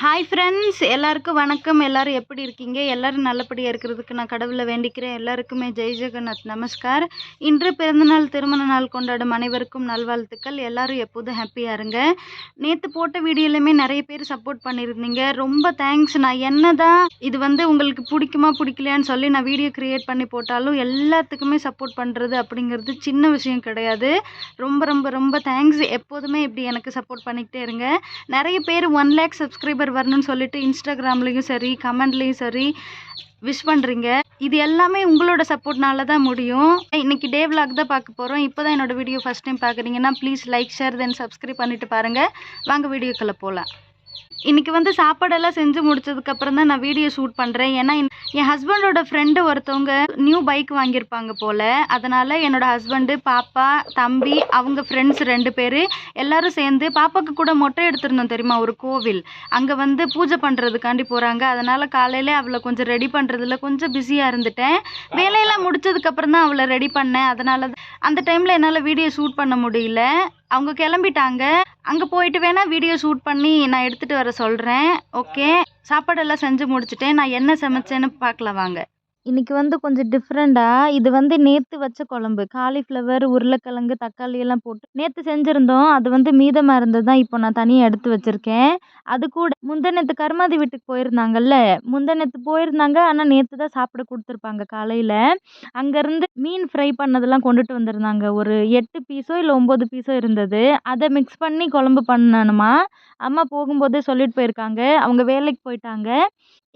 Hi friends எல்லாருக்கும் வணக்கம். எல்லாரும் எப்படி இருக்கீங்க? எல்லோரும் நல்லபடியாக இருக்கிறதுக்கு நான் கடவுளை வேண்டிக்கிறேன். எல்லாருக்குமே ஜெய் ஜெகநாத் நமஸ்கார். இன்று பிறந்தநாள் திருமண நாள் கொண்டாடும் அனைவருக்கும் நல்வாழ்த்துக்கள். எல்லாரும் எப்போதும் ஹாப்பியாக இருங்க. நேற்று போட்ட வீடியோலையுமே நிறைய பேர் சப்போர்ட் பண்ணியிருந்தீங்க. ரொம்ப தேங்க்ஸ் நான் என்ன தான் இது வந்து உங்களுக்கு பிடிக்குமா பிடிக்கலையான்னு சொல்லி நான் வீடியோ க்ரியேட் பண்ணி போட்டாலும் எல்லாத்துக்குமே சப்போர்ட் பண்ணுறது அப்படிங்கிறது சின்ன விஷயம் கிடையாது. ரொம்ப ரொம்ப ரொம்ப தேங்க்ஸ் எப்போதுமே இப்படி எனக்கு சப்போர்ட் பண்ணிக்கிட்டே இருங்க. நிறைய பேர் ஒன் லேக் சப்ஸ்கிரைபர் வரணும்னு சொல்லிட்டு இன்ஸ்டாகிராம்லேயும் சரி கமெண்ட்லேயும் சரி விஷ் பண்ணுறீங்க இது எல்லாமே உங்களோட சப்போர்ட்னால தான் முடியும். இன்னைக்கு டே vlog தான் பார்க்க போகிறோம் இப்போ தான் என்னோட வீடியோ ஃபஸ்ட் டைம் பார்க்குறீங்கன்னா please like share then subscribe பண்ணிவிட்டு பாருங்கள் வாங்க வீடியோக்குள்ளே போகலாம். இன்றைக்கி வந்து சாப்பாடெல்லாம் செஞ்சு முடிச்சதுக்கப்புறம் தான் நான் வீடியோ ஷூட் பண்ணுறேன் ஏன்னா என்- என் ஹஸ்பண்டோட ஃப்ரெண்டு ஒருத்தவங்க நியூ பைக் வாங்கியிருப்பாங்க போல். அதனால் என்னோடய ஹஸ்பண்டு பாப்பா தம்பி அவங்க ஃப்ரெண்ட்ஸ் ரெண்டு பேர் எல்லாரும் சேர்ந்து பாப்பாவுக்கு கூட மொட்டை எடுத்திருந்தோம் தெரியுமா? ஒரு கோவில். அங்கே வந்து பூஜை பண்ணுறதுக்காண்டி போகிறாங்க அதனால் காலையிலே அவளை கொஞ்சம் ரெடி பண்ணுறதுல கொஞ்சம் பிஸியாக இருந்துட்டேன். வேலையெல்லாம் முடிச்சதுக்கப்புறம் தான் அவளை ரெடி பண்ணேன். அதனால தான் அந்த டைமில் என்னால் வீடியோ ஷூட் பண்ண முடியல. அவங்க கிளம்பிட்டாங்க. அங்கே போயிட்டு வேணால் வீடியோ ஷூட் பண்ணி நான் எடுத்துகிட்டு வர சொல்கிறேன் ஓகே சாப்பாடெல்லாம் செஞ்சு முடிச்சுட்டேன் நான் என்ன சமைச்சேன்னு பார்க்கலாம் வாங்க. இன்னைக்கு வந்து கொஞ்சம் டிஃப்ரெண்ட்டாக இது வந்து நேற்று வச்ச குழம்பு. காலிஃப்ளவர் உருளைக்கிழங்கு தக்காளி எல்லாம் போட்டு நேற்று செஞ்சுருந்தோம். அது வந்து மீதமாக இருந்தது தான் இப்போ நான் தனியாக எடுத்து வச்சுருக்கேன். அது கூட முந்தநேற்று கருமாதி வீட்டுக்கு போயிருந்தாங்கல்ல? முந்தநேற்று போயிருந்தாங்க. ஆனால் நேற்று தான் சாப்பிட கொடுத்துருப்பாங்க காலையில். அங்கேருந்து மீன் ஃப்ரை பண்ணதெல்லாம் கொண்டுட்டு வந்திருந்தாங்க. ஒரு எட்டு பீஸோ இல்லை ஒம்பது பீஸோ இருந்தது. அதை மிக்ஸ் பண்ணி குழம்பு பண்ணணுமா? அம்மா போகும்போதே சொல்லிட்டு போயிருக்காங்க. அவங்க வேலைக்கு போயிட்டாங்க.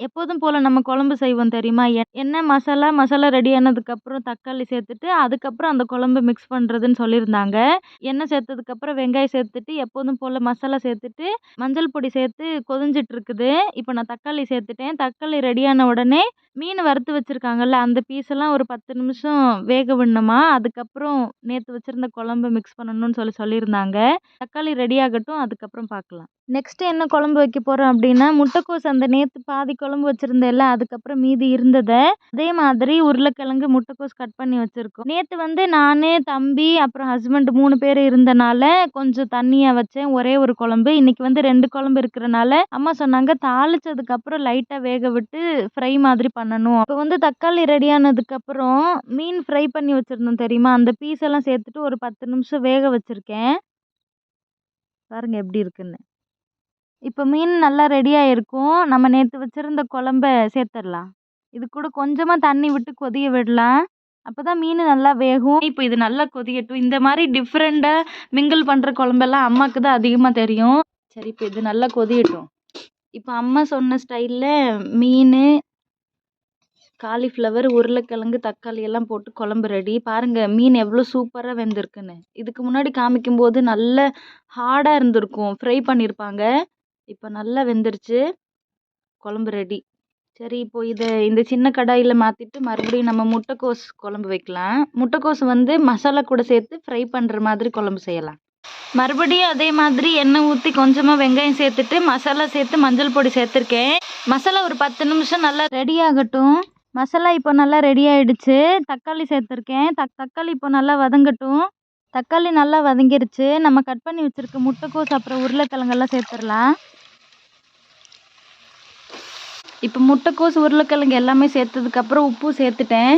எப்போதும் போல் நம்ம குழம்பு செய்வோம் தெரியுமா? எ- என்ன மசாலா மசாலா ரெடி ஆனதுக்கப்புறம் தக்காளி சேர்த்துட்டு அதுக்கப்புறம் அந்த குழம்பு மிக்ஸ் பண்ணுறதுன்னு சொல்லியிருந்தாங்க. எண்ணெய் சேர்த்ததுக்கப்புறம் வெங்காயம் சேர்த்துட்டு எப்போதும் போல் மசாலா சேர்த்துட்டு மஞ்சள் பொடி சேர்த்து கொதிஞ்சிட்டு இருக்குது இப்போ நான் தக்காளி சேர்த்துட்டேன். தக்காளி ரெடியான உடனே மீன் வறுத்து வச்சுருக்காங்கல்ல அந்த பீஸெல்லாம் ஒரு பத்து நிமிஷம் வேக விடணுமா? அதுக்கப்புறம் நேற்று வச்சுருந்த குழம்பு மிக்ஸ் பண்ணணும்னு சொல்லி சொல்லியிருந்தாங்க. தக்காளி ரெடி ஆகட்டும் அதுக்கப்புறம் பார்க்கலாம். நெக்ஸ்ட் என்ன குழம்பு வைக்க போகிறோம் அப்படின்னா முட்டைக்கோஸ் அந்த நேற்று பாதி குழம்பு குழம்பு வச்சுருந்தேன்ல அதுக்கப்புறம் மீதி இருந்ததை அதே மாதிரி உருளைக்கிழங்கு முட்டைக்கோஸ் கட் பண்ணி வச்சுருக்கோம். நேற்று வந்து நான் தம்பி அப்புறம் ஹஸ்பண்ட் மூணு பேர் இருந்தனால கொஞ்சம் தண்ணியை வச்சேன். ஒரே ஒரு குழம்பு. இன்னைக்கு வந்து ரெண்டு குழம்பு இருக்கிறனால அம்மா சொன்னாங்க தாளிச்சதுக்கப்புறம் லைட்டாக வேக விட்டு ஃப்ரை மாதிரி பண்ணணும். இப்போ வந்து தக்காளி ரெடியானதுக்கப்புறம் மீன் ஃப்ரை பண்ணி வச்சுருந்தோம் தெரியுமா? அந்த பீஸ் எல்லாம் சேர்த்துட்டு ஒரு பத்து நிமிஷம் வேக வச்சுருக்கேன். பாருங்கள் எப்படி இருக்குன்னு. இப்போ மீன் நல்லா ரெடியாக இருக்கும். நம்ம நேற்று வச்சுருந்த குழம்ப சேர்த்துடலாம். இது கூட கொஞ்சமாக தண்ணி விட்டு கொதிய விடலாம். அப்போ தான் மீன் நல்லா வேகும். இப்போ இது நல்லா கொதிக்கட்டும். இந்த மாதிரி டிஃப்ரெண்ட்டாக மிங்கிள் பண்ணுற குழம்பெல்லாம் அம்மாவுக்கு தான் அதிகமாக தெரியும். சரி இப்போ இது நல்லா கொதியட்டும் இப்போ அம்மா சொன்ன ஸ்டைலில் மீன் காலிஃப்ளவர் உருளைக்கிழங்கு தக்காளி எல்லாம் போட்டு குழம்பு ரெடி பாருங்கள் மீன் எவ்வளோ சூப்பராக வெந்திருக்குன்னு. இதுக்கு முன்னாடி காமிக்கும்போது நல்ல ஹார்டாக இருந்திருக்கும். ஃப்ரை பண்ணியிருப்பாங்க இப்போ நல்லா வெந்துருச்சு. குழம்பு ரெடி சரி இப்போ இதை இந்த சின்ன கடாயில் மாற்றிட்டு மறுபடியும் நம்ம முட்டைக்கோஸ் குழம்பு வைக்கலாம். முட்டைக்கோஸ் வந்து மசாலா கூட சேர்த்து ஃப்ரை பண்ணுற மாதிரி குழம்பு செய்யலாம். மறுபடியும் அதே மாதிரி எண்ணெய் ஊற்றி கொஞ்சமாக வெங்காயம் சேர்த்துட்டு மசாலா சேர்த்து மஞ்சள் பொடி சேர்த்துருக்கேன். மசாலா ஒரு பத்து நிமிஷம் நல்லா ரெடி ஆகட்டும். மசாலா இப்போ நல்லா ரெடி ஆகிடுச்சு தக்காளி சேர்த்துருக்கேன். தக் தக்காளி இப்போ நல்லா வதங்கட்டும். தக்காளி நல்லா வதங்கிருச்சு. நம்ம கட் பண்ணி வச்சுருக்க முட்டைக்கோஸ் அப்புறம் உருளைக்கிழங்கெல்லாம் சேர்த்துடலாம். இப்போ முட்டைக்கோஸ் உருளைக்கிழங்கு எல்லாமே சேர்த்ததுக்கப்புறம் உப்பு சேர்த்துட்டேன்.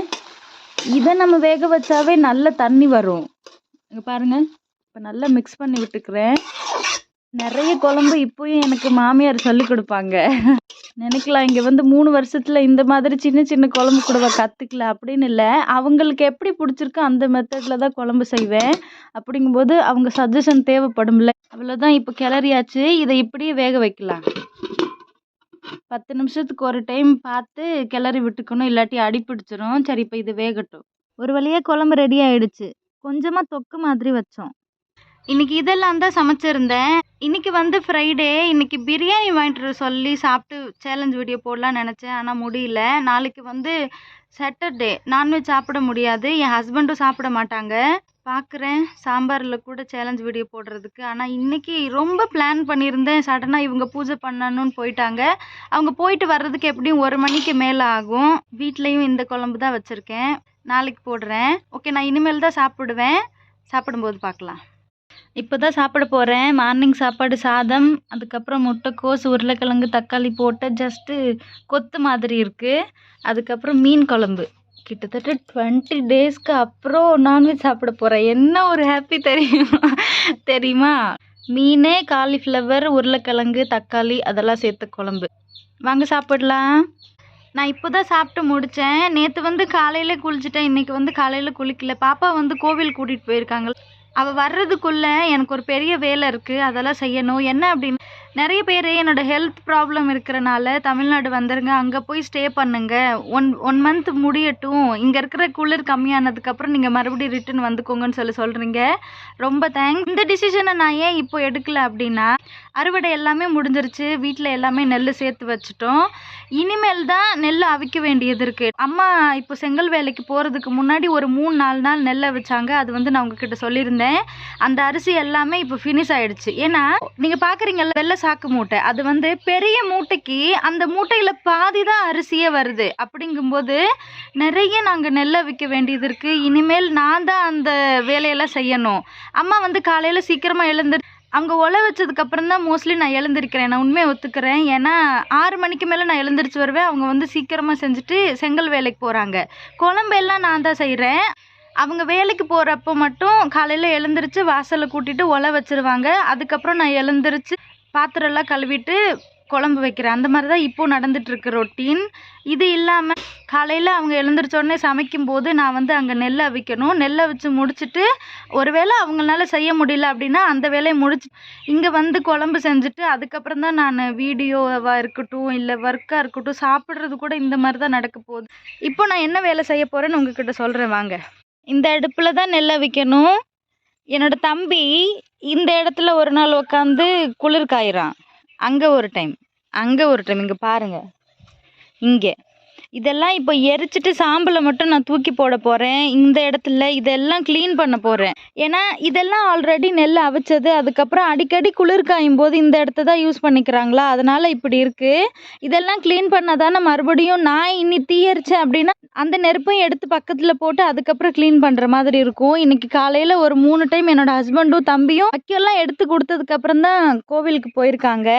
இதை நம்ம வேக வச்சாவே நல்ல தண்ணி வரும். இங்கே பாருங்கள் இப்போ நல்லா மிக்ஸ் பண்ணி விட்டுக்கிறேன். நிறைய குழம்பு இப்போயும் எனக்கு மாமியார் சொல்லி கொடுப்பாங்க. நினைக்கலாம். இங்கே வந்து மூணு வருஷத்தில் இந்த மாதிரி சின்ன சின்ன குழம்பு கூட கற்றுக்கல அப்படின்னு இல்லை. அவங்களுக்கு எப்படி பிடிச்சிருக்கோ அந்த மெத்தடில் தான் குழம்பு செய்வேன். அப்படிங்கும்போது அவங்க சஜஷன் தேவைப்படும்ல. அவ்வளோதான் இப்போ கிளறியாச்சு. இதை இப்படியே வேக வைக்கலாம். பத்து நிமிஷத்துக்கு ஒரு டைம் பார்த்து கிளறி விட்டுக்கணும். இல்லாட்டி அடி பிடிச்சிரும். சரி இப்போ இது வேகட்டும். ஒரு வழியாக குழம்பு ரெடி ஆயிடுச்சு. கொஞ்சமாக தொக்கு மாதிரி வச்சோம். இன்னைக்கு இதெல்லாம் தான் சமைச்சிருந்தேன். இன்னைக்கு வந்து ஃப்ரைடே இன்னைக்கு பிரியாணி வாங்கிட்டு வர சொல்லி சாப்பிட்டு சேலஞ்ச் வீடியோ போடலாம்னு நினச்சேன். ஆனால் முடியல. நாளைக்கு வந்து சாட்டர்டே நான்வெஜ் சாப்பிட முடியாது. என் ஹஸ்பண்டும் சாப்பிட மாட்டாங்க. பார்க்குறேன் சாம்பாரில் கூட சேலஞ்ச் வீடியோ போடுறதுக்கு. ஆனால் இன்னைக்கு ரொம்ப பிளான் பண்ணியிருந்தேன். சடனாக இவங்க பூஜை பண்ணணும்னு போயிட்டாங்க. அவங்க போயிட்டு வர்றதுக்கு எப்படியும் ஒரு மணிக்கு மேலே ஆகும். வீட்லேயும் இந்த குழம்பு தான் வச்சுருக்கேன். நாளைக்கு போடுறேன். ஓகே நான் இனிமேல் தான் சாப்பிடுவேன். சாப்பிடும்போது பார்க்கலாம். இப்போ தான் சாப்பிட போகிறேன் மார்னிங் சாப்பாடு சாதம் அதுக்கப்புறம் முட்டைக்கோஸ் உருளைக்கிழங்கு தக்காளி போட்ட ஜஸ்ட்டு கொத்து மாதிரி இருக்குது அதுக்கப்புறம் மீன் குழம்பு. கிட்டத்தட்ட டுவெண்ட்டி டேஸ்க்கு அப்புறம் நான்வெஜ் சாப்பிட போகிறேன் என்ன ஒரு ஹாப்பி தெரியுமா? தெரியுமா? மீன் காலிஃப்ளவர் உருளைக்கிழங்கு தக்காளி அதெல்லாம் சேர்த்து குழம்பு. வாங்க சாப்பிடலாம். நான் இப்போ தான் சாப்பிட்டு முடித்தேன் நேற்று வந்து காலையில் குளிச்சுட்டேன். இன்றைக்கி வந்து காலையில் குளிக்கல. பாப்பா வந்து கோவில் கூட்டிகிட்டு போயிருக்காங்க. அவள் வர்றதுக்குள்ளே எனக்கு ஒரு பெரிய வேலை இருக்குது அதெல்லாம் செய்யணும். என்ன அப்படின்னு நிறைய பேர் என்னோடய ஹெல்த் ப்ராப்ளம் இருக்கிறனால தமிழ்நாடு வந்துருங்க அங்கே போய் ஸ்டே பண்ணுங்க. ஒன் ஒன் மந்த் முடியட்டும். இங்கே இருக்கிற குளிர் கம்மியானதுக்கப்புறம் நீங்கள் மறுபடியும் ரிட்டன் வந்துக்கோங்கன்னு சொல்லி சொல்கிறீங்க ரொம்ப தேங்க்ஸ் இந்த டிசிஷனை நான் ஏன் இப்போ எடுக்கல அப்படின்னா அறுவடை எல்லாமே முடிஞ்சிருச்சு. வீட்டில் எல்லாமே நெல் சேர்த்து வச்சுட்டோம். இனிமேல் தான் நெல் அவிக்க வேண்டியது இருக்குது அம்மா இப்போ செங்கல் வேலைக்கு போகிறதுக்கு முன்னாடி ஒரு மூணு நாலு நாள் நெல்லை வச்சாங்க அது வந்து நான் உங்ககிட்ட சொல்லியிருந்தேன். அந்த அரிசி எல்லாமே இப்போ ஃபினிஷ் ஆயிடுச்சு. ஏன்னா நீங்கள் பார்க்குறீங்கல்ல வெள்ளை சாக்கு மூட்டை. அது வந்து பெரிய மூட்டைக்கு அந்த மூட்டையில் பாதி தான் அரிசியே வருது. அப்படிங்கும்போது நிறைய நாங்கள் நெல்லை விற்க வேண்டியது இருக்குது இனிமேல் நான் தான் அந்த வேலையெல்லாம் செய்யணும். அம்மா வந்து காலையில் சீக்கிரமாக எழுந்து அவங்க ஒலை வச்சதுக்கப்புறம் தான் மோஸ்ட்லி நான் எழுந்திருக்கிறேன். நான் உண்மையை ஒத்துக்கிறேன். ஏன்னா ஆறு மணிக்கு மேலே நான் எழுந்திரிச்சு வருவேன். அவங்க வந்து சீக்கிரமாக செஞ்சுட்டு செங்கல் வேலைக்கு போகிறாங்க குழம்பு எல்லாம் நான் தான் செய்கிறேன் அவங்க வேலைக்கு போகிறப்போ மட்டும் காலையில் எழுந்திரிச்சு வாசலை கூட்டிட்டு ஒலை வச்சிருவாங்க. அதுக்கப்புறம் நான் எழுந்திரிச்சு பாத்திரம்லாம் கழுவிட்டு குழம்பு வைக்கிறேன். அந்த மாதிரி தான் இப்போ நடந்துகிட்ருக்கு ரொட்டீன் இது இல்லாமல் காலையில் அவங்க எழுந்திரிச்சோடனே சமைக்கும்போது நான் வந்து அங்கே நெல் அவிக்கணும். நெல்லை வச்சு முடிச்சுட்டு ஒருவேளை அவங்களால செய்ய முடியல அப்படின்னா அந்த வேலையை முடிச்சு இங்கே வந்து குழம்பு செஞ்சுட்டு அதுக்கப்புறம் தான் நான் வீடியோவாக இருக்கட்டும் இல்லை ஒர்க்காக இருக்கட்டும் சாப்பிட்றது கூட இந்த மாதிரி தான் நடக்க போகுது. இப்போ நான் என்ன வேலை செய்ய போகிறேன்னு உங்ககிட்ட சொல்கிறேன் வாங்க. இந்த அடுப்பில் தான் நெல் அவிக்கணும். என்னோடய தம்பி இந்த இடத்துல ஒரு நாள் உட்காந்து குளிர் காயிறான். அங்கே ஒரு டைம் அங்கே ஒரு டைம் இங்கே பாருங்கள் இங்கே. இதெல்லாம் இப்போ எரிச்சிட்டு சாம்பலை மட்டும் நான் தூக்கி போட போகிறேன் இந்த இடத்துல இதெல்லாம் க்ளீன் பண்ண போகிறேன் ஏன்னா இதெல்லாம் ஆல்ரெடி நெல் அவிச்சது. அதுக்கப்புறம் அடிக்கடி குளிர் காயும் போது இந்த இடத்த தான் யூஸ் பண்ணிக்கிறாங்களா? அதனால் இப்படி இருக்குது இதெல்லாம் க்ளீன் பண்ணால் தானே மறுபடியும் நான் இன்னி தீயரிச்சேன் அப்படின்னா அந்த நெருப்பையும் எடுத்து பக்கத்தில் போட்டு அதுக்கப்புறம் க்ளீன் பண்ணுற மாதிரி இருக்கும். இன்னைக்கு காலையில் ஒரு மூணு டைம் என்னோட ஹஸ்பண்டும் தம்பியும் அக்கியெல்லாம் எடுத்து கொடுத்ததுக்கப்புறம் தான் கோவிலுக்கு போயிருக்காங்க.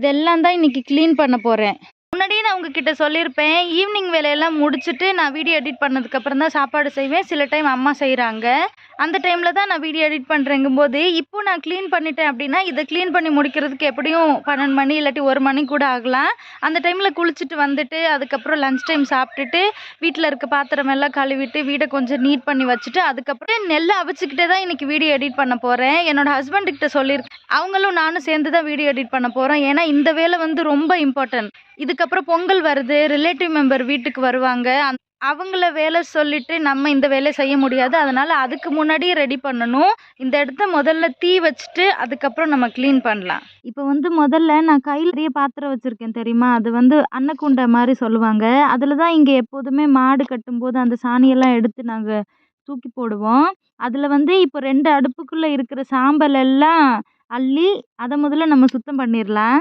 இதெல்லாம் தான் இன்னைக்கு க்ளீன் பண்ண போகிறேன் முன்னாடியே நான் உங்ககிட்ட சொல்லியிருப்பேன். ஈவினிங் வேலையெல்லாம் முடிச்சுட்டு நான் வீடியோ எடிட் பண்ணதுக்கப்புறம் தான் சாப்பாடு செய்வேன். சில டைம் அம்மா செய்கிறாங்க அந்த டைமில் தான் நான் வீடியோ எடிட் பண்ணுறேங்கும்போது இப்போ நான் க்ளீன் பண்ணிட்டேன் அப்படின்னா இதை க்ளீன் பண்ணி முடிக்கிறதுக்கு எப்படியும் பன்னெண்டு மணி இல்லாட்டி ஒரு மணி கூட ஆகலாம். அந்த டைமில் குளிச்சுட்டு வந்துட்டு அதுக்கப்புறம் லஞ்ச் டைம் சாப்பிட்டுட்டு வீட்டில் இருக்க பாத்திரம் எல்லாம் கழுவிட்டு வீடை கொஞ்சம் நீட் பண்ணி வச்சுட்டு அதுக்கப்புறம் நெல்லை அவிச்சுக்கிட்டே தான் இன்றைக்கி வீடியோ எடிட் பண்ண போகிறேன் என்னோட ஹஸ்பண்டுக்கிட்ட சொல்லியிருக்கேன். அவங்களும் நானும் சேர்ந்து தான் வீடியோ எடிட் பண்ண போகிறோம் ஏன்னா இந்த வேலை வந்து ரொம்ப இம்பார்ட்டன்ட் இதுக்கப்புறம் பொங்கல் வருது ரிலேட்டிவ் மெம்பர் வீட்டுக்கு வருவாங்க. அவங்கள வேலை சொல்லிட்டு நம்ம இந்த வேலையை செய்ய முடியாது. அதனால அதுக்கு முன்னாடியே ரெடி பண்ணணும். இந்த இடத்த முதல்ல தீ வச்சுட்டு அதுக்கப்புறம் நம்ம க்ளீன் பண்ணலாம். இப்போ வந்து முதல்ல நான் கையில் நிறைய பாத்திரம் வச்சுருக்கேன் தெரியுமா? அது வந்து அன்னக்குண்டை மாதிரி சொல்லுவாங்க. அதில் தான் இங்கே எப்போதுமே மாடு கட்டும்போது அந்த சாணியெல்லாம் எடுத்து நாங்கள் தூக்கி போடுவோம். அதில் வந்து இப்போ ரெண்டு அடுப்புக்குள்ளே இருக்கிற சாம்பல் எல்லாம் அள்ளி அதை முதல்ல நம்ம சுத்தம் பண்ணிடலாம்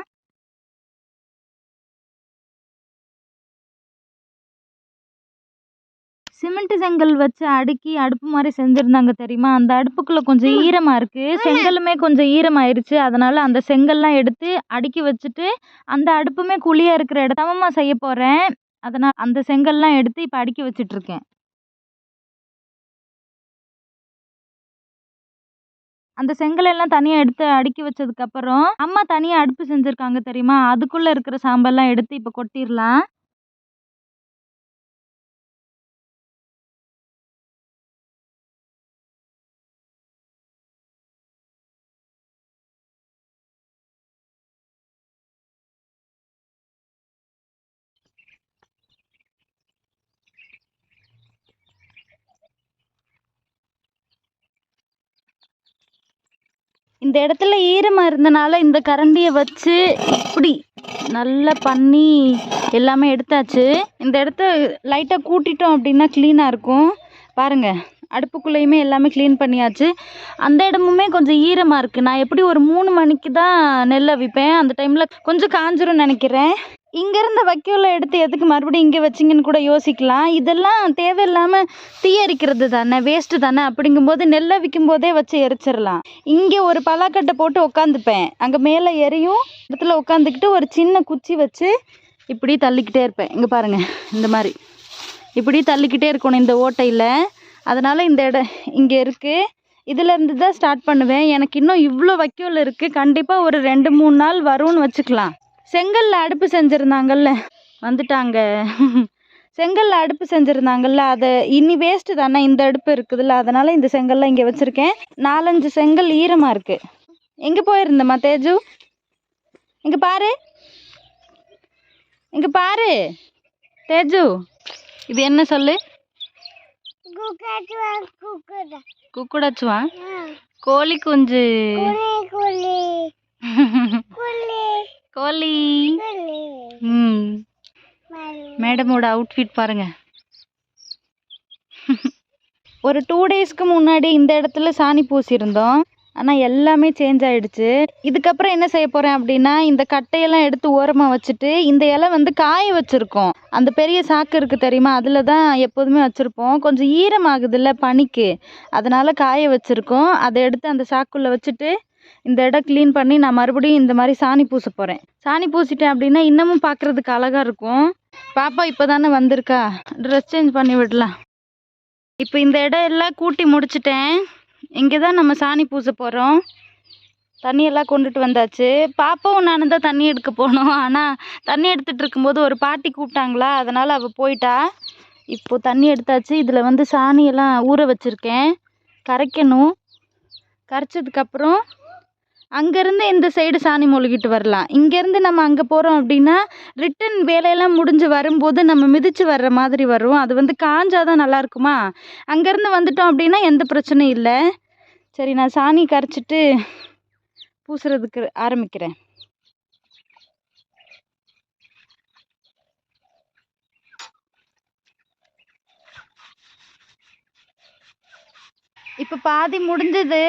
சிமெண்ட் செங்கல் வச்சு அடுக்கி அடுப்பு மாதிரி செஞ்சுருந்தாங்க தெரியுமா? அந்த அடுப்புக்குள்ளே கொஞ்சம் ஈரமாக இருக்குது செங்கலுமே கொஞ்சம் ஈரமாயிருச்சு. அதனால் அந்த செங்கல்லாம் எடுத்து அடுக்கி வச்சுட்டு அந்த அடுப்புமே குழியாக இருக்கிற இடம் சமமாக செய்ய போகிறேன் அதனால் அந்த செங்கல்லாம் எடுத்து இப்போ அடுக்கி வச்சிட்ருக்கேன். அந்த செங்கலெல்லாம் தனியாக எடுத்து அடுக்கி வச்சதுக்கப்புறம் அம்மா தனியாக அடுப்பு செஞ்சுருக்காங்க தெரியுமா? அதுக்குள்ளே இருக்கிற சாம்பல்லாம் எடுத்து இப்போ கொட்டிடலாம் இந்த இடத்துல ஈரமாக இருந்தனால இந்த கரண்டியை வச்சு இப்படி நல்லா பண்ணி எல்லாமே எடுத்தாச்சு. இந்த இடத்த லைட்டாக கூட்டிட்டோம் அப்படின்னா க்ளீனாக இருக்கும். பாருங்கள் அடுப்புக்குள்ளேயுமே எல்லாமே க்ளீன் பண்ணியாச்சு. அந்த இடமுமே கொஞ்சம் ஈரமாக இருக்குது நான் எப்படி ஒரு மூணு மணிக்கு தான் நெல் அவிப்பேன்? அந்த டைமில் கொஞ்சம் காஞ்சிரும் நினைக்கிறேன். இங்கே இருந்த வைக்கோலை எடுத்து எதுக்கு மறுபடியும் இங்கே வச்சிங்கன்னு கூட யோசிக்கலாம். இதெல்லாம் தேவையில்லாமல் தீயரிக்கிறது தானே வேஸ்ட்டு தானே. அப்படிங்கும்போது நெல்லை விற்கும் போதே வச்சு எரிச்சிடலாம். இங்கே ஒரு பலாக்கட்டை போட்டு உட்காந்துப்பேன் அங்கே மேலே எரியும். இடத்துல உட்காந்துக்கிட்டு ஒரு சின்ன குச்சி வச்சு இப்படி தள்ளிக்கிட்டே இருப்பேன். இங்கே பாருங்கள் இந்த மாதிரி. இப்படி தள்ளிக்கிட்டே இருக்கணும் இந்த ஓட்டையில். அதனால் இந்த இடம் இங்கே இருக்குது இதிலேருந்து தான் ஸ்டார்ட் பண்ணுவேன். எனக்கு இன்னும் இவ்வளோ வைக்கோல் இருக்குது கண்டிப்பாக ஒரு ரெண்டு மூணு நாள் வரும்னு வச்சுக்கலாம். செங்கல்ல அடுப்பு செஞ்சுருந்தாங்கல்ல. வந்துட்டாங்க. செங்கல்ல அடுப்பு செஞ்சுருந்தாங்கல்ல அதை இனி வேஸ்ட்டு தானே இந்த அடுப்பு இருக்குதுல்ல அதனால் இந்த செங்கல்லாம் இங்கே வச்சுருக்கேன். நாலஞ்சு செங்கல் ஈரமாக இருக்குது எங்கே போயிருந்தம்மா தேஜு? இங்கே பாரு. இங்கே பாரு. தேஜு இது என்ன சொல்லு? குக்குடச்சுவா? கோழி குஞ்சு. கோழி ம். மேடமோட அவுட்ஃபிட் பாருங்க. ஒரு டூ டேஸ்க்கு முன்னாடி இந்த இடத்துல சாணி பூசியிருந்தோம். ஆனால் எல்லாமே சேஞ்ச் ஆயிடுச்சு. இதுக்கப்புறம் என்ன செய்ய போகிறேன் அப்படின்னா இந்த கட்டையெல்லாம் எடுத்து ஓரமாக வச்சுட்டு இந்த இலை வந்து காய வச்சுருக்கோம். அந்த பெரிய சாக்கு இருக்குது தெரியுமா? அதில் தான் எப்போதுமே வச்சுருப்போம். கொஞ்சம் ஈரமாகுதுல்ல பனிக்கு. அதனால் காய வச்சுருக்கோம். அதை எடுத்து அந்த சாக்குள்ளே வச்சுட்டு இந்த இடம் க்ளீன் பண்ணி நான் மறுபடியும் இந்த மாதிரி சாணி பூச போகிறேன் சாணி பூசிட்டேன் அப்படின்னா இன்னமும் பார்க்குறதுக்கு அழகாக இருக்கும். பாப்பா இப்போ தானே வந்திருக்கா. ட்ரெஸ் சேஞ்ச் பண்ணி விடலாம். இப்போ இந்த இடம் எல்லாம் கூட்டி முடிச்சிட்டேன். இங்கே தான் நம்ம சாணி பூச போகிறோம் தண்ணியெல்லாம் கொண்டுட்டு வந்தாச்சு. பாப்பாவும் நானும் தான் தண்ணி எடுக்க போனோம். ஆனால் தண்ணி எடுத்துகிட்டு இருக்கும்போது ஒரு பாட்டி கூப்பிட்டாங்களா? அதனால் அவள் போயிட்டா. இப்போது தண்ணி எடுத்தாச்சு. இதில் வந்து சாணியெல்லாம் ஊற வச்சுருக்கேன். கரைக்கணும். கரைச்சதுக்கப்புறம் அங்கேருந்து இந்த சைடு சாணி மொழுகிட்டு வரலாம். இங்கேருந்து நம்ம அங்கே போகிறோம் அப்படின்னா ரிட்டன் வேலையெல்லாம் முடிஞ்சு வரும்போது நம்ம மிதித்து வர்ற மாதிரி வரும். அது வந்து காஞ்சாதான் நல்லா இருக்குமா? அங்கேருந்து வந்துட்டோம் அப்படின்னா எந்த பிரச்சனையும் இல்லை. சரி நான் சாணி கரைச்சிட்டு பூசுறதுக்கு ஆரம்பிக்கிறேன். இப்போ பாதி முடிஞ்சது.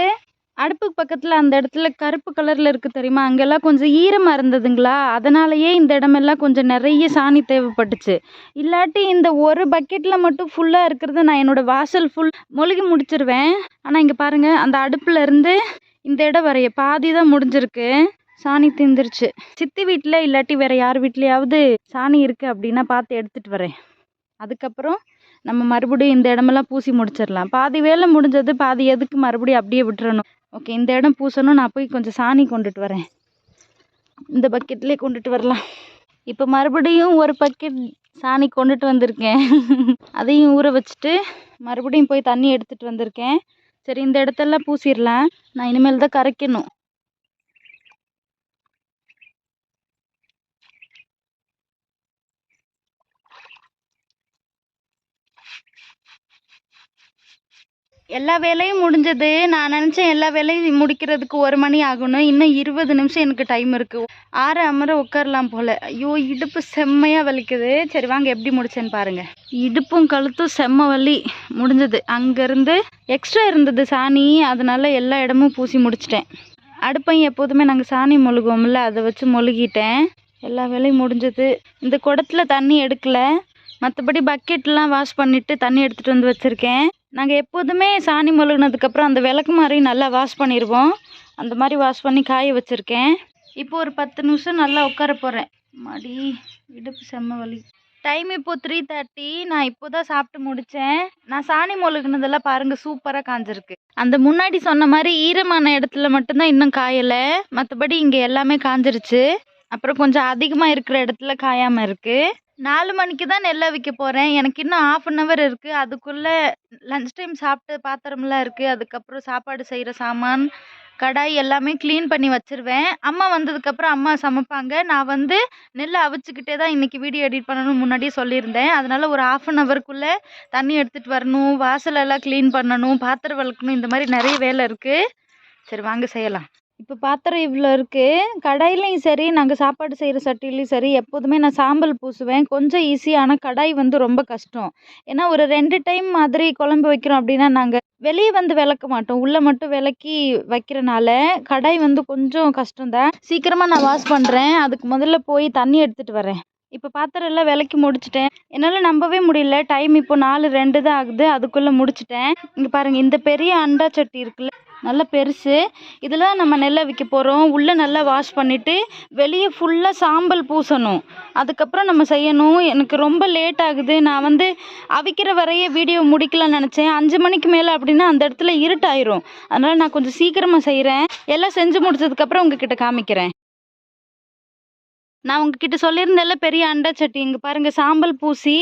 அடுப்புக்கு பக்கத்தில் அந்த இடத்துல கருப்பு கலரில் இருக்குது தெரியுமா? அங்கெல்லாம் கொஞ்சம் ஈரமாக இருந்ததுங்களா? அதனாலயே இந்த இடமெல்லாம் கொஞ்சம் நிறைய சாணி தேவைப்பட்டுச்சு. இல்லாட்டி இந்த ஒரு பக்கெட்டில் மட்டும் ஃபுல்லாக இருக்கிறத நான் என்னோடய வாசல் ஃபுல் மொழுகி முடிச்சிருவேன். ஆனால் இங்கே பாருங்கள் அந்த அடுப்பில் இருந்து இந்த இடம் வரைய பாதி தான் முடிஞ்சிருக்கு. சாணி தீந்துருச்சு. சித்தி வீட்டில் இல்லாட்டி வேறு யார் வீட்லேயாவது சாணி இருக்குது அப்படின்னா பார்த்து எடுத்துகிட்டு வரேன். அதுக்கப்புறம் நம்ம மறுபடியும் இந்த இடமெல்லாம் பூசி முடிச்சிடலாம். பாதி வேலை முடிஞ்சது பாதி எதுக்கு மறுபடியும் அப்படியே விட்டுறணும்? ஓகே இந்த இடம் பூசணும். நான் போய் கொஞ்சம் சாணி கொண்டுட்டு வரேன். இந்த பக்கெட்லேயே கொண்டுட்டு வரலாம். இப்போ மறுபடியும் ஒரு பக்கெட் சாணி கொண்டுட்டு வந்திருக்கேன். அதையும் ஊற வச்சுட்டு மறுபடியும் போய் தண்ணி எடுத்துகிட்டு வந்திருக்கேன். சரி இந்த இடத்தெல்லாம் பூசிடலாம். நான் இனிமேல் தான் கரைக்கணும். எல்லா வேலையும் முடிஞ்சது. நான் நினச்சேன் எல்லா வேலையும் முடிக்கிறதுக்கு ஒரு மணி ஆகணும். இன்னும் இருபது நிமிஷம் எனக்கு டைம் இருக்குது ஆறு அமர உட்காரலாம் போல். ஐயோ இடுப்பு செம்மையாக வலிக்குது. சரி வாங்க எப்படி முடிச்சேன்னு பாருங்கள் இடுப்பும் கழுத்தும் செம்ம வலி. முடிஞ்சது. அங்கேருந்து எக்ஸ்ட்ரா இருந்தது சாணி. அதனால எல்லா இடமும் பூசி முடிச்சிட்டேன். அடுப்பையும் எப்போதுமே நாங்கள் சாணி மொழுகுவோம்ல அதை வச்சு மொழுகிட்டேன். எல்லா வேலையும் முடிஞ்சது. இந்த குடத்துல தண்ணி எடுக்கலை. மற்றபடி பக்கெட்லாம் வாஷ் பண்ணிவிட்டு தண்ணி எடுத்துகிட்டு வந்து வச்சுருக்கேன். நாங்கள் எப்போதுமே சாணி மொழுகினதுக்கப்புறம் அந்த விளக்கு மாதிரி நல்லா வாஷ் பண்ணிடுவோம் அந்த மாதிரி வாஷ் பண்ணி காய வச்சுருக்கேன். இப்போ ஒரு பத்து நிமிஷம் நல்லா உட்கார போகிறேன் மடி இடுப்பு செம்ம வலி. டைம் இப்போ த்ரீ தேர்ட்டி நான் இப்போ தான் சாப்பிட்டு முடித்தேன் நான் சாணி மொழுகினதெல்லாம் பாருங்கள் சூப்பராக காஞ்சிருக்கு. அந்த முன்னாடி சொன்ன மாதிரி ஈரமான இடத்துல மட்டும்தான் இன்னும் காயலை. மற்றபடி இங்கே எல்லாமே காஞ்சிருச்சு. அப்புறம் கொஞ்சம் அதிகமாக இருக்கிற இடத்துல காயாமல் இருக்குது நாலு மணிக்கு தான் நெல்லை விற்க போகிறேன் எனக்கு இன்னும் ஆஃப் அன் ஹவர் இருக்குது அதுக்குள்ளே லன்ச் டைம் சாப்பிட்ட பாத்திரம்லாம் இருக்குது அதுக்கப்புறம் சாப்பாடு செய்கிற சாமான் கடாய் எல்லாமே க்ளீன் பண்ணி வச்சிருவேன். அம்மா வந்ததுக்கப்புறம் அம்மா சமைப்பாங்க. நான் வந்து நெல்லை அவிச்சுக்கிட்டே தான் இன்றைக்கி வீடியோ எடிட் பண்ணணும்னு முன்னாடியே சொல்லியிருந்தேன். அதனால் ஒரு ஆஃப் அன் ஹவருக்குள்ளே தண்ணி எடுத்துகிட்டு வரணும் வாசலெல்லாம் க்ளீன் பண்ணணும் பாத்திரம் விளக்கணும். இந்த மாதிரி நிறைய வேலை இருக்குது சரி வாங்க செய்யலாம். இப்போ பாத்திரம் இவ்வளோ இருக்குது கடாயிலையும் சரி நாங்கள் சாப்பாடு செய்கிற சட்டிலையும் சரி எப்போதுமே நான் சாம்பல் பூசுவேன். கொஞ்சம் ஈஸி ஆனால் கடாய் வந்து ரொம்ப கஷ்டம். ஏன்னா ஒரு ரெண்டு டைம் மாதிரி குழம்பு வைக்கிறோம் அப்படின்னா நாங்கள் வெளியே வந்து விளக்க மாட்டோம். உள்ளே மட்டும் விளக்கி வைக்கிறனால கடாய் வந்து கொஞ்சம் கஷ்டம்தான். சீக்கிரமாக நான் வாஷ் பண்ணுறேன் அதுக்கு முதல்ல போய் தண்ணி எடுத்துகிட்டு வரேன். இப்போ பாத்திரம் எல்லாம் விளக்கி முடிச்சிட்டேன். என்னால் நம்பவே முடியல. டைம் இப்போ நாலு ரெண்டு தான் ஆகுது. அதுக்குள்ளே முடிச்சிட்டேன். இங்கே பாருங்கள் இந்த பெரிய அண்டா சட்டி இருக்குல்ல நல்லா பெருசு. இதில் நம்ம நெல்லை விற்க போகிறோம் உள்ளே நல்லா வாஷ் பண்ணிவிட்டு வெளியே ஃபுல்லாக சாம்பல் பூசணும். அதுக்கப்புறம் நம்ம செய்யணும். எனக்கு ரொம்ப லேட் ஆகுது. நான் வந்து அவிக்கிற வரைய வீடியோ முடிக்கலாம்னு நினச்சேன். அஞ்சு மணிக்கு மேலே அப்படின்னா அந்த இடத்துல இருட்டாயிரும். அதனால் நான் கொஞ்சம் சீக்கிரமாக செய்கிறேன் எல்லாம் செஞ்சு முடிச்சதுக்கப்புறம் உங்ககிட்ட காமிக்கிறேன். நான் உங்ககிட்ட சொல்லியிருந்தேன்ல பெரிய அண்டா சட்டி. இங்கே பாருங்கள் சாம்பல் பூசி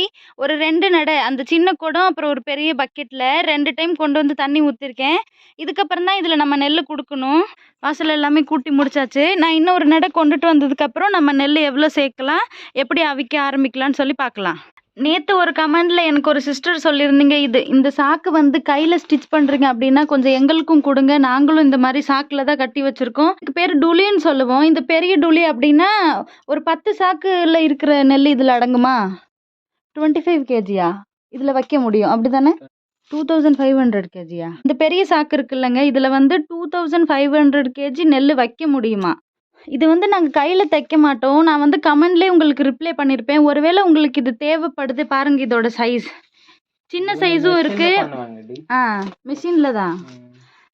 ஒரு ரெண்டு நடை அந்த சின்ன குடம் அப்புறம் ஒரு பெரிய பக்கெட்டில் ரெண்டு டைம் கொண்டு வந்து தண்ணி ஊற்றிருக்கேன் இதுக்கப்புறம் தான் இதில் நம்ம நெல் கொடுக்கணும். வாசல் எல்லாமே கூட்டி முடிச்சாச்சு. நான் இன்னும் ஒரு நடை கொண்டுட்டு வந்ததுக்கப்புறம் நம்ம நெல் எவ்வளோ சேர்க்கலாம் எப்படி அவிக்க ஆரம்பிக்கலாம்னு சொல்லி பார்க்கலாம். நேற்று ஒரு கமெண்டில் எனக்கு ஒரு சிஸ்டர் சொல்லியிருந்தீங்க இது இந்த சாக்கு வந்து கையில் ஸ்டிச் பண்ணுறீங்க அப்படின்னா கொஞ்சம் எங்களுக்கும் கொடுங்க நாங்களும் இந்த மாதிரி சாக்கில் தான் கட்டி வச்சுருக்கோம். இதுக்கு பேர் டுலின்னு சொல்லுவோம். இந்த பெரிய டுலி அப்படின்னா ஒரு பத்து சாக்குல இருக்கிற நெல் இதில் அடங்குமா? Twenty five கேஜியா? இதில் வைக்க முடியும். அப்படி தானே டூ தௌசண்ட் ஃபைவ் ஹண்ட்ரட் கேஜியா? இந்த பெரிய சாக்கு இருக்குல்லங்க இதில் வந்து two thousand five hundred KG நெல் வைக்க முடியுமா? இது வந்து நாங்கள் கையில் தைக்க மாட்டோம். நான் வந்து கமெண்ட்லேயே உங்களுக்கு ரிப்ளை பண்ணியிருப்பேன் ஒருவேளை உங்களுக்கு இது தேவைப்படுது பாருங்க இதோட சைஸ் சின்ன சைஸும் இருக்கு. ஆ மிஷினில் தான்.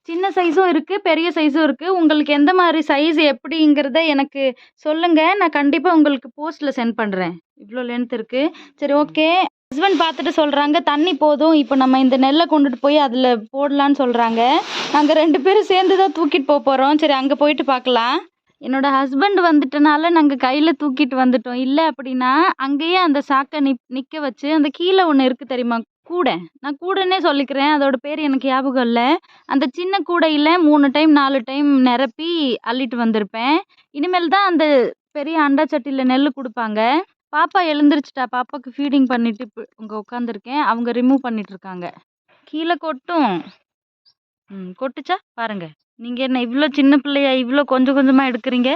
சின்ன சைஸும் இருக்குது பெரிய சைஸும் இருக்குது உங்களுக்கு எந்த மாதிரி சைஸ் எப்படிங்கிறத எனக்கு சொல்லுங்கள் நான் கண்டிப்பாக உங்களுக்கு போஸ்ட்டில் சென்ட் பண்ணுறேன் இவ்வளோ லென்த் இருக்குது சரி ஓகே ஹஸ்பண்ட் பார்த்துட்டு சொல்கிறாங்க தண்ணி போதும். இப்போ நம்ம இந்த நெல்லை கொண்டுட்டு போய் அதில் போடலான்னு சொல்கிறாங்க நாங்கள் ரெண்டு பேரும் சேர்ந்து தான் தூக்கிட்டு போக போகிறோம் சரி அங்கே போயிட்டு பார்க்கலாம். என்னோட ஹஸ்பண்ட் வந்துட்டனால நாங்கள் கையில் தூக்கிட்டு வந்துட்டோம். இல்லை அப்படின்னா அங்கேயே அந்த சாக்கை நிப் நிற்க வச்சு அந்த கீழே ஒன்று இருக்குது தெரியுமா? கூடை. நான் கூடைன்னே சொல்லிக்கிறேன். அதோட பேர் எனக்கு ஞாபகம் இல்லை. அந்த சின்ன கூடையில் மூணு டைம் நாலு டைம் நிரப்பி அள்ளிட்டு வந்திருப்பேன். இனிமேல் தான் அந்த பெரிய அண்டா சட்டியில் நெல் கொடுப்பாங்க. பாப்பா எழுந்திரிச்சிட்டா. பாப்பாவுக்கு ஃபீடிங் பண்ணிட்டு இப்போ இங்கே உட்காந்துருக்கேன் அவங்க ரிமூவ் பண்ணிட்டு இருக்காங்க. கீழே கொட்டும். ம் கொட்டுச்சா? பாருங்கள் நீங்கள் என்ன இவ்வளோ சின்ன பிள்ளையா இவ்வளோ கொஞ்சம் கொஞ்சமாக எடுக்கிறீங்க?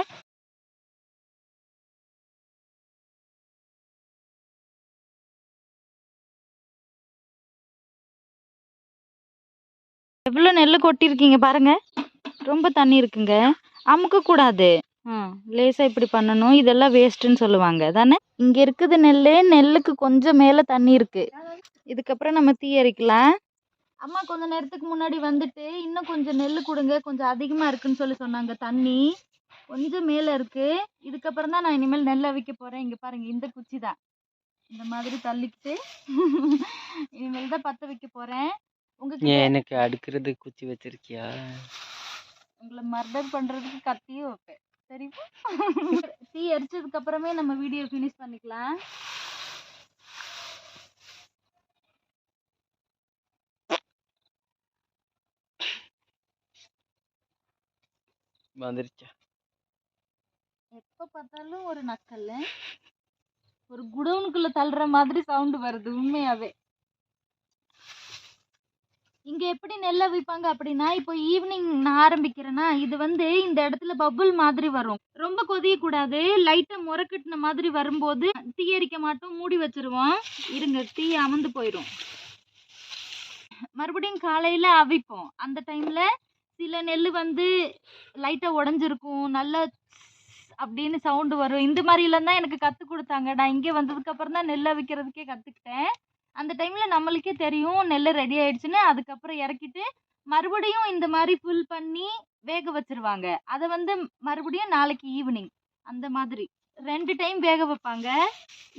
எவ்வளோ நெல் கொட்டியிருக்கீங்க பாருங்க. ரொம்ப தண்ணி இருக்குங்க. அமுக்கக்கூடாது. ம் லேசாக இப்படி பண்ணணும். இதெல்லாம் வேஸ்ட்டுன்னு சொல்லுவாங்க. தானே இங்கே இருக்குது நெல் நெல்லுக்கு கொஞ்சம் மேலே தண்ணி இருக்குது இதுக்கப்புறம் நம்ம தீ எரிக்கலாம். அம்மா கொஞ்ச நேரத்துக்கு முன்னாடி வந்துட்டு இன்னும் கொஞ்சம் நெல் கொடுங்க கொஞ்சம் அதிகமாக இருக்குன்னு சொல்லி சொன்னாங்க. தண்ணி கொஞ்சம் மேலே இருக்குது இதுக்கப்புறம் தான் நான் இனிமேல் நெல் அவிக்க போகிறேன் இங்கே பாருங்கள் இந்த குச்சி தான். இந்த மாதிரி தள்ளிக்கிட்டு இனிமேல் தான் பற்ற வைக்க போகிறேன் உங்ககிட்ட ஏன் எனக்கு அடுக்கிறது குச்சி வச்சிருக்கியா? உங்களை மர்டர் பண்ணுறதுக்கு கத்தியும் வைப்பேன். தெரியுமா தீ எரிச்சதுக்கு அப்புறமே நம்ம வீடியோ ஃபினிஷ் பண்ணிக்கலாம். வந்துருச்சா. எப்ப பார்த்தாலும் ஒரு நக்கல் ஒரு குடோனுக்குள்ள தள்ளுற மாதிரி சவுண்டு வருது உண்மையாவே. இங்க எப்படி நெல்லை விற்பாங்க அப்படின்னா இப்போ ஈவினிங் நான் ஆரம்பிக்கிறேன்னா இது வந்து இந்த இடத்துல பபுள் மாதிரி வரும். ரொம்ப கொதிய கூடாது லைட்டா முறக்கட்டின மாதிரி வரும்போது தீ எரிக்க மாட்டோம். மூடி வச்சிருவோம். இருங்க தீ அமர்ந்து போயிடும் மறுபடியும் காலையில அவிப்போம். அந்த டைம்ல சில நெல் வந்து லைட்டாக உடஞ்சிருக்கும். நல்ல அப்படின்னு சவுண்டு வரும். இந்த மாதிரிலாம் தான் எனக்கு கற்றுக் கொடுத்தாங்க. நான் இங்கே வந்ததுக்கப்புறம் தான் நெல்லை வைக்கிறதுக்கே கற்றுக்கிட்டேன் அந்த டைமில் நம்மளுக்கே தெரியும் நெல் ரெடி ஆயிடுச்சுன்னு. அதுக்கப்புறம் இறக்கிட்டு மறுபடியும் இந்த மாதிரி ஃபுல் பண்ணி வேக வச்சிருவாங்க. அதை வந்து மறுபடியும் நாளைக்கு ஈவினிங் அந்த மாதிரி. ரெண்டு டைம் வேக வைப்பாங்க.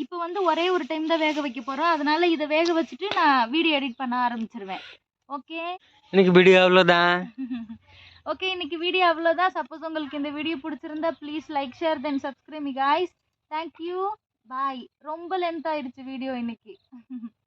இப்போ வந்து ஒரே ஒரு டைம் தான் வேக வைக்க போகிறோம் அதனால இதை வேக வச்சுட்டு நான் வீடியோ எடிட் பண்ண ஆரம்பிச்சிருவேன். ஓகே இன்னைக்கு வீடியோ அவ்வளோதான் ஓகே இன்னைக்கு வீடியோ அவ்வளோதான் சப்போஸ் உங்களுக்கு இந்த வீடியோ பிடிச்சிருந்தா please like share then subscribe guys thank you bye ரொம்ப லென்த் ஆயிடுச்சு வீடியோ இன்னைக்கு.